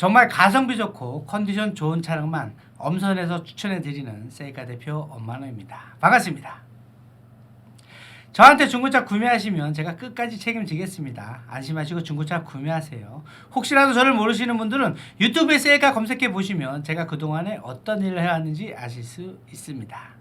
정말 가성비 좋고 컨디션 좋은 차량만 엄선해서 추천해드리는 세이카 대표 엄마노입니다. 반갑습니다. 저한테 중고차 구매하시면 제가 끝까지 책임지겠습니다. 안심하시고 중고차 구매하세요. 혹시라도 저를 모르시는 분들은 유튜브에 세이카 검색해 보시면 제가 그동안에 어떤 일을 해왔는지 아실 수 있습니다.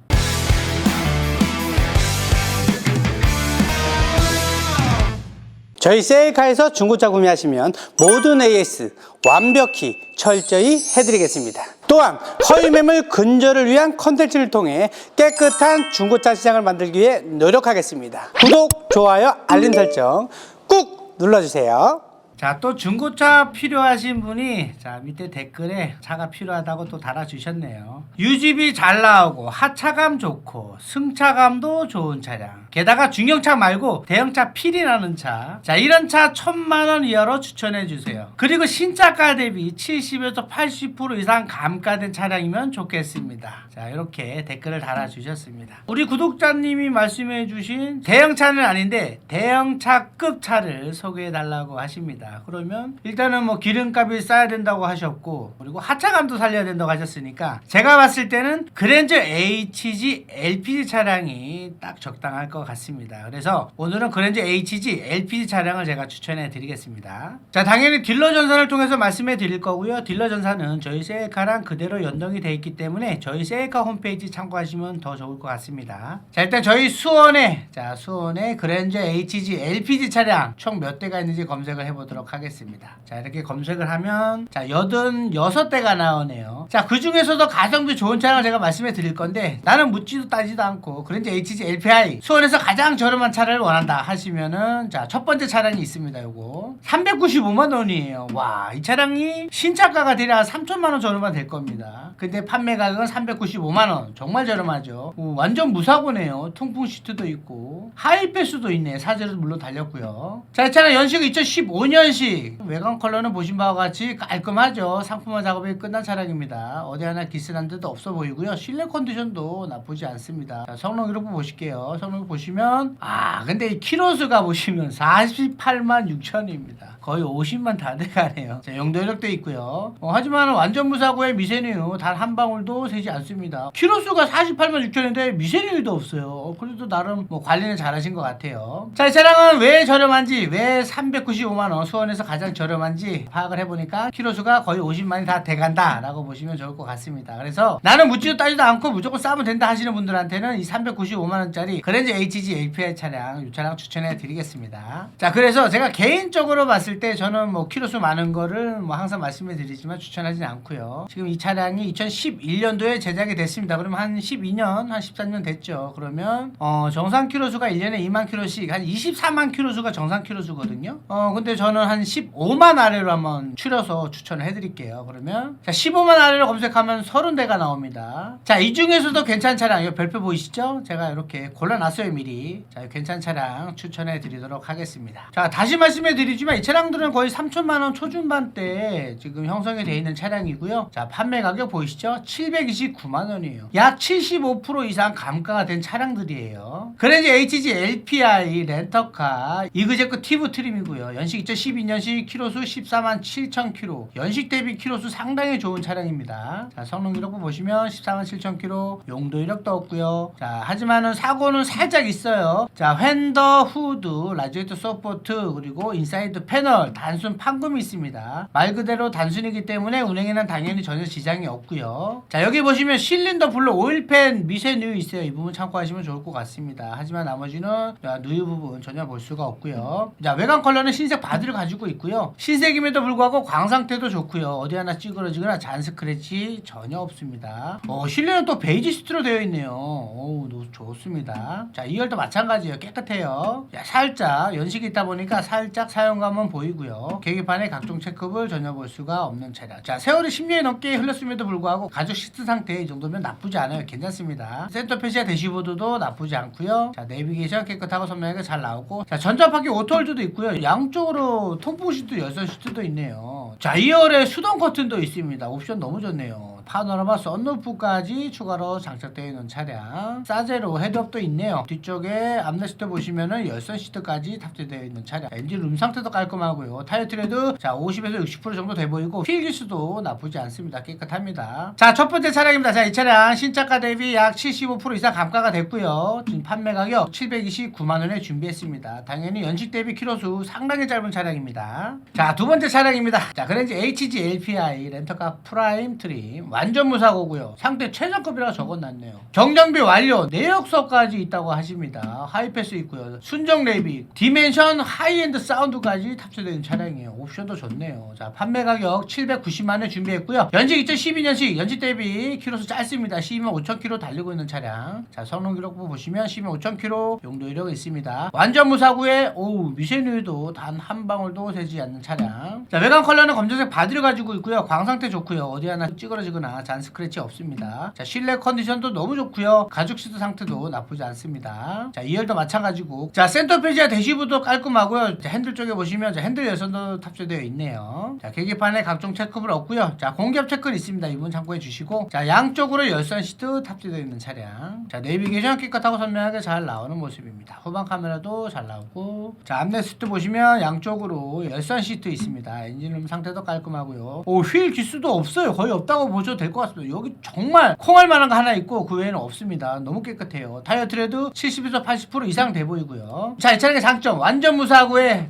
저희 세이카에서 중고차 구매하시면 모든 AS 완벽히 철저히 해드리겠습니다. 또한 허위 매물 근절을 위한 컨텐츠를 통해 깨끗한 중고차 시장을 만들기 위해 노력하겠습니다. 구독, 좋아요, 알림 설정 꾹 눌러주세요. 자, 또 중고차 필요하신 분이 자, 밑에 댓글에 차가 필요하다고 또 달아주셨네요. 유지비 잘 나오고 하차감 좋고 승차감도 좋은 차량. 게다가 중형차 말고 대형차 필이 나는 차. 자, 이런 차 천만 원 이하로 추천해 주세요. 그리고 신차가 대비 70에서 80% 이상 감가된 차량이면 좋겠습니다. 자, 이렇게 댓글을 달아주셨습니다. 우리 구독자님이 말씀해 주신 대형차는 아닌데 대형차급 차를 소개해 달라고 하십니다. 그러면 일단은 뭐 기름값이 싸야 된다고 하셨고 그리고 하차감도 살려야 된다고 하셨으니까 제가 봤을 때는 그랜저 HG LPG 차량이 딱 적당할 것 같습니다. 그래서 오늘은 그랜저 HG LPG 차량을 제가 추천해 드리겠습니다. 자, 당연히 딜러 전산을 통해서 말씀해 드릴 거고요. 딜러 전산은 저희 세이카랑 그대로 연동이 돼 있기 때문에 저희 세이카 홈페이지 참고하시면 더 좋을 것 같습니다. 자, 일단 저희 수원에 자, 수원에 그랜저 HG LPG 차량 총 몇 대가 있는지 검색을 해 보도록 하겠습니다. 자, 이렇게 검색을 하면 자, 86대가 나오네요. 자, 그 중에서도 가성비 좋은 차량을 제가 말씀해 드릴 건데 나는 묻지도 따지도 않고 그랜저 HG LPI 수원에서 가장 저렴한 차를 원한다 하시면은 자, 첫 번째 차량이 있습니다. 요거 395만 원이에요. 와, 이 차량이 신차가가 대략 3천만 원 저렴한 될 겁니다. 근데 판매 가격은 395만 원. 정말 저렴하죠. 오, 완전 무사고네요. 통풍 시트도 있고 하이패스도 있네. 사제도 물론 달렸고요. 자, 이 차량 연식 2015년식. 외관 컬러는 보신 바와 같이 깔끔하죠. 상품화 작업이 끝난 차량입니다. 어디 하나 기스난 데도 없어 보이고요. 실내 컨디션도 나쁘지 않습니다. 자, 성능 이렇게 보실게요. 성능 보시면 아, 근데 이 키로수가 보시면 48만 6천입니다. 거의 50만 다 돼가네요. 자, 용도 이력도 있고요. 어, 하지만 완전 무사고의 미세누 단한 방울도 새지 않습니다. 키로수가 48만 6천인데 미세누도 없어요. 어, 그래도 나름 뭐 관리는 잘하신 것 같아요. 자, 이 차량은 왜 저렴한지, 왜 395만 원 수원에서 가장 저렴한지 파악을 해보니까 키로수가 거의 50만이 다 돼간다라고 보시면 좋을 것 같습니다. 그래서 나는 묻지도 따지도 않고 무조건 싸면 된다 하시는 분들한테는 이 395만 원짜리 그랜저 HG API 차량 이 차량 추천해 드리겠습니다. 자, 그래서 제가 개인적으로 봤을 때 저는 뭐 키로수 많은 거를 뭐 항상 말씀해 드리지만 추천하지는 않고요. 지금 이 차량이 2011년도에 제작이 됐습니다. 그러면 한 12년, 한 13년 됐죠. 그러면 어, 정상 키로수가 1년에 2만 키로씩 한 24만 키로수가 정상 키로수거든요. 어, 근데 저는 한 15만 아래로 한번 추려서 추천을 해 드릴게요. 그러면 자, 15만 아래로 검색하면 30대가 나옵니다. 자, 이 중에서도 괜찮은 차량 이거 별표 보이시죠? 제가 이렇게 골라놨어요, 미리. 자, 괜찮은 차량 추천해 드리도록 하겠습니다. 자, 다시 말씀해 드리지만 이 차량 들은 거의 3천만 원 초중반대에 지금 형성이 되어 있는 차량이고요. 자, 판매 가격 보이시죠? 729만 원이에요. 약 75% 이상 감가가 된 차량들이에요. 그랜저 HG LPI 렌터카 이그제크 티브 트림이고요. 연식 2012년식 키로수 14만 7천 킬로. 연식 대비 키로수 상당히 좋은 차량입니다. 자, 성능 이력부 보시면 14만 7천 킬로. 용도 이력도 없고요. 자, 하지만은 사고는 살짝 있어요. 자, 휀더 후드, 라디에이터 서포트 그리고 인사이드 패널 단순 판금이 있습니다. 말 그대로 단순이기 때문에 운행에는 당연히 전혀 지장이 없고요. 자, 여기 보시면 실린더 블록 오일팬 미세 누유 있어요. 이 부분 참고하시면 좋을 것 같습니다. 하지만 나머지는 자, 누유 부분 전혀 볼 수가 없고요. 자, 외관 컬러는 흰색 바디를 가지고 있고요. 흰색임에도 불구하고 광 상태도 좋고요. 어디 하나 찌그러지거나 잔 스크래치 전혀 없습니다. 어, 실내는 또 베이지 시트로 되어 있네요. 오, 너무 좋습니다. 자, 2열도 마찬가지예요. 깨끗해요. 야, 살짝 연식이 있다 보니까 살짝 사용감은 보 이고요. 계기판에 각종 체크볼 전혀 볼 수가 없는 차량. 자, 세월이 10년이 넘게 흘렀음에도 불구하고 가죽 시트 상태 이 정도면 나쁘지 않아요. 괜찮습니다. 센터 페시아 대시보드도 나쁘지 않고요. 자, 내비게이션 깨끗하고 선명하게 잘 나오고 자, 전자파기 오토홀드도 있고요. 양쪽으로 통풍 시트 열선 시트도 있네요. 자, 2열에 수동 커튼도 있습니다. 옵션 너무 좋네요. 파노라마 썬루프까지 추가로 장착되어 있는 차량. 사제로 헤드업도 있네요. 뒤쪽에 암레스트 보시면은 열선 시트까지 탑재되어 있는 차량. 엔진 룸 상태도 깔끔하고요. 타이어 트레드 자 50에서 60% 정도 돼 보이고 필기수도 나쁘지 않습니다. 깨끗합니다. 자 첫 번째 차량입니다. 자 이 차량 신차가 대비 약 75% 이상 감가가 됐고요. 지금 판매 가격 729만 원에 준비했습니다. 당연히 연식 대비 키로수 상당히 짧은 차량입니다. 자 두 번째 차량입니다. 자 그랜저 HG LPI 렌터카 프라임 트림 완전 무사고고요. 상대 최저급이라고 적어놨네요. 경정비 완료 내역서까지 있다고 하십니다. 하이패스 있고요. 순정 레이비 디멘션 하이엔드 사운드까지 있는 차량이에요. 옵션도 좋네요. 자 판매 가격 790만 원 준비했고요. 연식 2012년식 연식 대비 키로수 짧습니다. 12만 5천 킬로 달리고 있는 차량. 자 성능 기록부 보시면 12만 5천 킬로 용도 이력이 있습니다. 완전 무사고에 오 미세누유도 단 한 방울도 새지 않는 차량. 자 외관 컬러는 검정색 바디를 가지고 있고요. 광 상태 좋고요. 어디 하나 찌그러지거나 잔 스크래치 없습니다. 자 실내 컨디션도 너무 좋고요. 가죽 시트 상태도 나쁘지 않습니다. 자 2열도 마찬가지고 자 센터 페이지와 대시보도 깔끔하고요. 자, 핸들 쪽에 보시면 자, 핸들 열선도 탑재되어 있네요. 자 계기판에 각종 체크볼 없고요. 자 공기압 체크는 있습니다. 이분 참고해 주시고 자 양쪽으로 열선 시트 탑재되어 있는 차량. 자 내비게이션 깨끗하고 선명하게 잘 나오는 모습입니다. 후방 카메라도 잘 나오고 자 앞내 시트 보시면 양쪽으로 열선 시트 있습니다. 엔진룸 상태도 깔끔하고요. 오 휠 기수도 없어요. 거의 없다고 보셔도 될 것 같습니다. 여기 정말 콩할 만한 거 하나 있고 그 외에는 없습니다. 너무 깨끗해요. 타이어 트레드 70에서 80% 이상 돼 보이고요. 자, 이 차량의 장점 완전 무사고에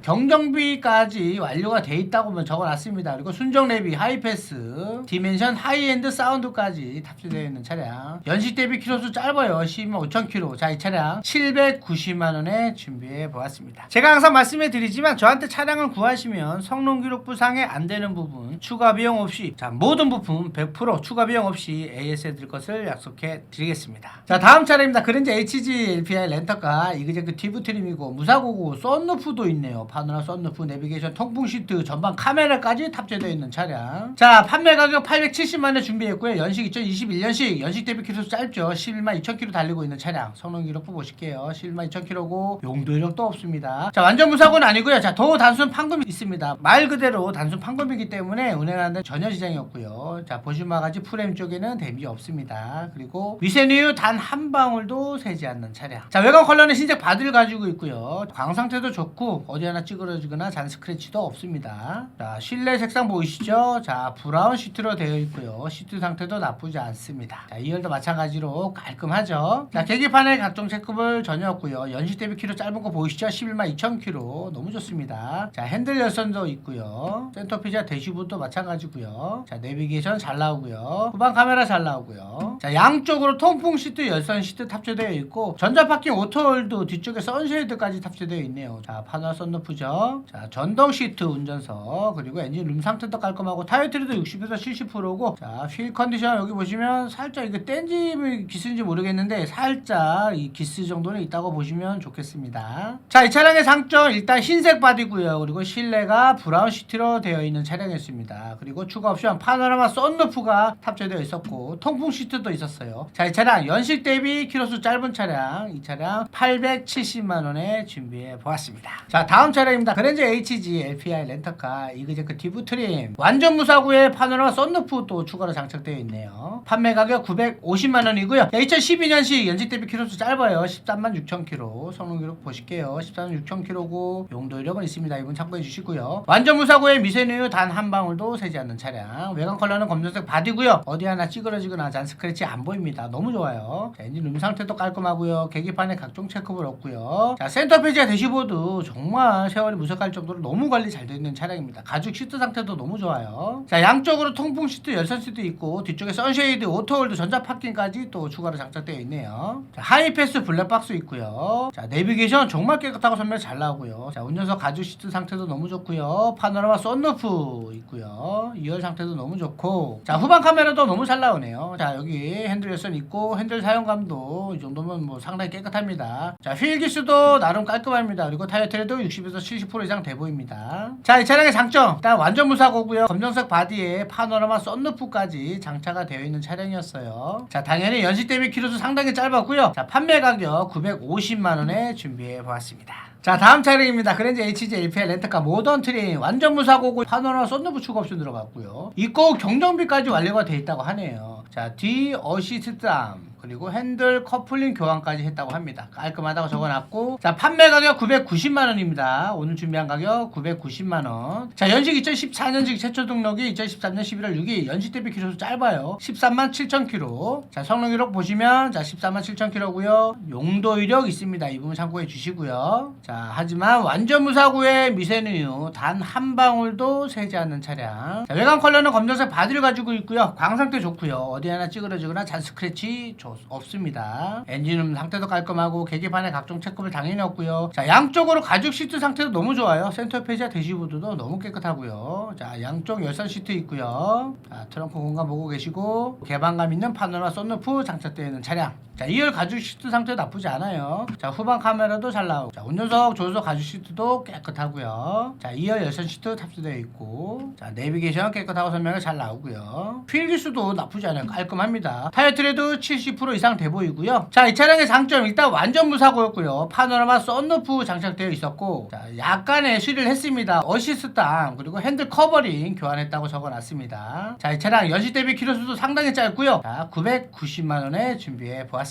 경정비까지 완료가 돼 있다고만 적어놨습니다. 그리고 순정 랩이 하이패스, 디멘션 하이엔드 사운드까지 탑재되어 있는 차량. 연식 대비 키로수 짧아요. 12만 5천 킬로. 자, 이 차량 790만 원에 준비해 보았습니다. 제가 항상 말씀해 드리지만 저한테 차량을 구하시면 성능 기록 부 상에 안 되는 부분 추가 비용 없이 자, 모든 부품 100% 추가 비용 없이 AS 해 드릴 것을 약속해 드리겠습니다. 자, 다음 차량입니다. 그랜저 HG LPI 렌터카 이그제크 티브 트림이고 무사고고 썬루프도 있네요. 파노라 썬루프, 내비게이션, 통풍 시트, 전방 카메라까지 탑재되어 있는 차량. 자, 판매 가격 870만 원 준비했고요. 연식 2021년식 연식 대비 키로수 짧죠. 11만 2천 킬로 달리고 있는 차량. 성능 기록부 보실게요. 11만 2천 킬로고 용도 이력도 없습니다. 자, 완전 무사고는 아니고요. 자, 도 단순 판금이 있습니다. 말 그대로 단순 판금이기 때문에 운행하는 전혀 지장이 없고요. 자, 보시 마가지 프레임 쪽에는 데미지 없습니다. 그리고 위세누유 단 한 방울도 새지 않는 차량. 자, 외관 컬러는 흰색 바디를 가지고 있고요. 광 상태도 좋고 어디 하나 찌그러지거나 잔 스크래치도 없습니다. 자, 실내 색상 보이시죠? 자, 브라운 시트로 되어 있고요. 시트 상태도 나쁘지 않습니다. 자, 2열도 마찬가지로 깔끔하죠? 자, 계기판에 각종 체크볼 전혀 없고요. 연식 대비 키로 짧은 거 보이시죠? 11만 2천 킬로. 너무 좋습니다. 자, 핸들 열선도 있고요. 센터피자 대시보드도 마찬가지고요. 자, 내비게이션 잘 나오고요. 후방 카메라 잘 나오고요. 자, 양쪽으로 통풍 시트, 열선 시트 탑재되어 있고 전자 파킹 오토홀드 뒤쪽에 선쉐이드까지 탑재되어 있네요. 자, 파노라 썬루프죠. 자, 전동 시트 운전석 그리고 엔진 룸 상태도 깔끔하고 타이어 트리도 60에서 70%고 자, 휠 컨디션 여기 보시면 살짝 이거 땡짐 기스인지 모르겠는데 살짝 이 기스 정도는 있다고 보시면 좋겠습니다. 자, 이 차량의 장점 일단 흰색 바디고요. 그리고 실내가 브라운 시트로 되어 있는 차량이었습니다. 그리고 추가 옵션 파노라마 썬루프가 탑재되어 있었고 통풍 시트도 있었어요. 자, 이 차량 연식 대비 키로수 짧은 차량 이 차량 870만 원에 준비해 보았습니다. 자, 다음 차량입니다. 그랜저 HG LPI 렌터카 이그제크 디브 트림 완전 무사고에 파노라마 썬루프 또 추가로 장착되어 있네요. 판매 가격 950만 원이고요. 2012년식 연식 대비 키로수 짧아요. 13만 6천 킬로. 성능 기록 보실게요. 13만 6천 킬로고 용도 이력은 있습니다. 이분 참고해 주시고요. 완전 무사고에 미세누유 단 한 방울도 새지 않는 차량. 외관 컬러는 검정색 바디 고요. 어디 하나 찌그러지거나 잔 스크래치 안 보입니다. 너무 좋아요. 자, 엔진 룸 상태도 깔끔하고요. 계기판에 각종 체크볼 없고요. 자, 센터 페이지와 대시보드 정말 세월이 무색할 정도로 너무 관리 잘 되어 있는 차량입니다. 가죽 시트 상태도 너무 좋아요. 자, 양쪽으로 통풍 시트, 열선 시트 있고 뒤쪽에 선쉐이드, 오토홀드, 전자 파킹까지 또 추가로 장착되어 있네요. 자, 하이패스 블랙박스 있고요. 자, 내비게이션 정말 깨끗하고 선명 잘 나오고요. 자, 운전석 가죽 시트 상태도 너무 좋고요. 파노라마 썬루프 있고요. 2열 상태도 너무 좋고. 자, 후방 카메라도 너무 잘 나오네요. 자, 여기 핸들 열선 있고 핸들 사용감도 이 정도면 뭐 상당히 깨끗합니다. 자, 휠 기수도 나름 깔끔합니다. 그리고 타이어 트레도 60에서 70% 이상 돼 보입니다. 자, 이 차량의 장점. 일단 완전 무사고고요. 검정색 바디에 파노라마 썬루프까지 장착가 되어 있는 차량이었어요. 자, 당연히 연식 대비 키로수 상당히 짧았고요. 자, 판매 가격 950만 원에 준비해 보았습니다. 자 다음 차량입니다. 그랜저 HG LPL 렌터카 모던 트레인 완전 무사고고 파노라 썬루프 추가 옵션 들어갔고요. 이거 경정비까지 완료가 돼 있다고 하네요. 자 뒤 어시스트 암 그리고 핸들 커플링 교환까지 했다고 합니다. 깔끔하다고 적어놨고 자 판매 가격 990만 원입니다. 오늘 준비한 가격 990만 원. 자 연식 2014년식 최초 등록이 2013년 11월 6일 연식 대비 키로수 짧아요. 13만 7천 킬로. 자 성능 기록 보시면 자 14만 7천 킬로고요. 용도 이력 있습니다. 이 부분 참고해 주시고요. 자 하지만 완전 무사고의 미세누유 단 한 방울도 새지 않는 차량. 자, 외관 컬러는 검정색 바디를 가지고 있고요. 광 상태 좋고요. 어디 하나 찌그러지거나 잔 스크래치 좋- 없습니다. 엔진음 상태도 깔끔하고 계기판에 각종 체크를 당연히 없고요. 자 양쪽으로 가죽 시트 상태도 너무 좋아요. 센터 페이지와 대시보드도 너무 깨끗하고요. 자 양쪽 열선 시트 있고요. 자 트렁크 공간 보고 계시고 개방감 있는 파노라 썬루프 장착되어 있는 차량. 자 2열 가죽 시트 상태 나쁘지 않아요. 자 후방 카메라도 잘 나오고 자 운전석 조수석 가죽 시트도 깨끗하고요. 자 2열 열선 시트 탑재되어 있고 자 내비게이션 깨끗하고 설명이 잘 나오고요. 필기수도 나쁘지 않아요. 깔끔합니다. 타이어 트레도 70% 이상 돼 보이고요. 자 이 차량의 장점 일단 완전 무사고였고요. 파노라마 썬루프 장착되어 있었고 자 약간의 수리를 했습니다. 어시스트 암 그리고 핸들 커버링 교환했다고 적어놨습니다. 자 이 차량 연식 대비 키로수도 상당히 짧고요. 자 990만 원에 준비해 보았습니다.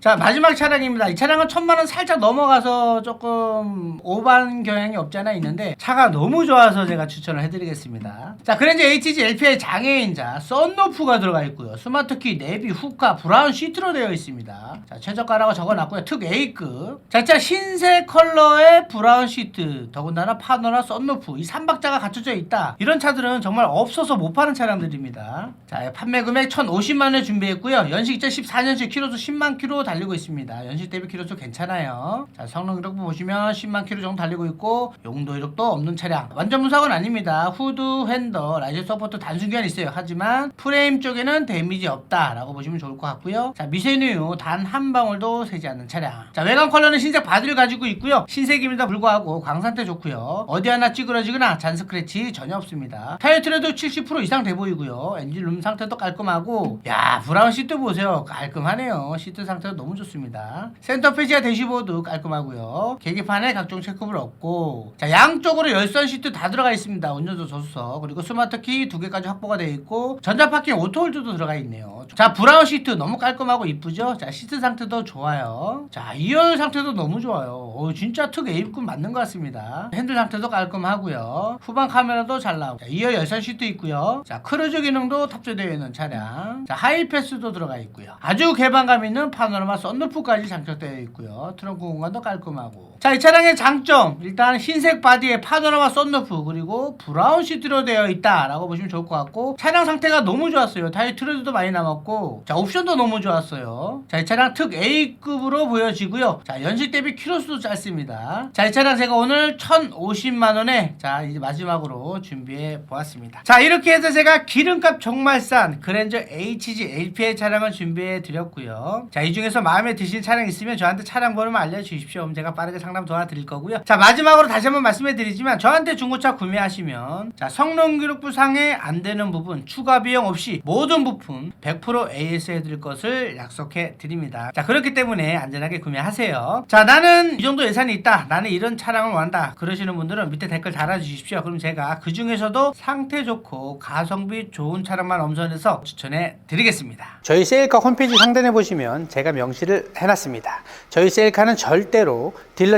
자 마지막 차량입니다. 이 차량은 천만 원 살짝 넘어가서 조금 오반 경향이 없지 않아 있는데 차가 너무 좋아서 제가 추천을 해드리겠습니다. 자 그랜저 HG LPL 장애인자 썬루프가 들어가 있고요. 스마트키, 내비, 후카, 브라운 시트로 되어 있습니다. 자 최저가라고 적어놨고요. 특 A급. 자, 자 흰색 컬러의 브라운 시트, 더군다나 파노라 썬루프 이 3박자가 갖춰져 있다. 이런 차들은 정말 없어서 못 파는 차량들입니다. 자 판매 금액 1,050만 원에 준비했고요. 연식 2014년식 키로수 10만 킬로 달리고 있습니다. 연식 대비 키로수 괜찮아요. 자 성능 이력 보시면 10만 킬로 정도 달리고 있고 용도 이력도 없는 차량. 완전 무사고는 아닙니다. 후드, 핸더, 라이즈 서포트 단순 기한 있어요. 하지만 프레임 쪽에는 데미지 없다라고 보시면 좋을 것 같고요. 자 미세누유 단 한 방울도 새지 않는 차량. 자 외관 컬러는 흰색 바디를 가지고 있고요. 흰색임에도 불구하고 광 상태 좋고요. 어디 하나 찌그러지거나 잔 스크래치 전혀 없습니다. 타이어 트레도 70% 이상 돼 보이고요. 엔진 룸 상태도 깔끔하고 야 브라운 시트 보세요. 깔끔하네요. 시트 상태도 너무 좋습니다. 센터 페이지와 대시보드 깔끔하고요. 계기판에 각종 체크볼 없고 자 양쪽으로 열선 시트 다 들어가 있습니다. 운전석 조수석 그리고 스마트 키 두 개까지 확보가 되어 있고 전자 파킹 오토홀드도 들어가 있네요. 자 브라운 시트 너무 깔끔하고 이쁘죠? 자 시트 상태도 좋아요. 자 2열 상태도 너무 좋아요. 어, 진짜 특 A급 맞는 것 같습니다. 핸들 상태도 깔끔하고요. 후방 카메라도 잘 나오고 자, 2열 열선 시트 있고요. 자 크루즈 기능도 탑재되어 있는 차량. 자 하이패스도 들어가 있고요. 아주 개방감 있는 파노라마 썬루프까지 장착되어 있고요. 트렁크 공간도 깔끔하고. 자 이 차량의 장점 일단 흰색 바디에 파노라마 썬루프 그리고 브라운 시트로 되어 있다라고 보시면 좋을 것 같고 차량 상태가 너무 좋았어요. 타이어 트레드도 많이 남았고 자 옵션도 너무 좋았어요. 자 이 차량 특 A급으로 보여지고요. 자 연식 대비 키로수도 짧습니다. 자 이 차량 제가 오늘 1,050만 원에 자 이제 마지막으로 준비해 보았습니다. 자 이렇게 해서 제가 기름값 정말 싼 그랜저 HG LPL 차량을 준비해 드렸고요. 자 이 중에서 마음에 드신 차량 있으면 저한테 차량 번호만 알려 주십시오. 그럼 제가 빠르게 상담 도와드릴 거고요. 자 마지막으로 다시 한번 말씀해 드리지만 저한테 중고차 구매하시면 자 성능 기록부 상에 안 되는 부분 추가 비용 없이 모든 부품 100% AS 해드릴 것을 약속해 드립니다. 자 그렇기 때문에 안전하게 구매하세요. 자 나는 이 정도 예산이 있다. 나는 이런 차량을 원한다. 그러시는 분들은 밑에 댓글 달아주십시오. 그럼 제가 그 중에서도 상태 좋고 가성비 좋은 차량만 엄선해서 추천해 드리겠습니다. 저희 세일카 홈페이지 상단에 보시면 제가 명시를 해놨습니다. 저희 세일카는 절대로 딜러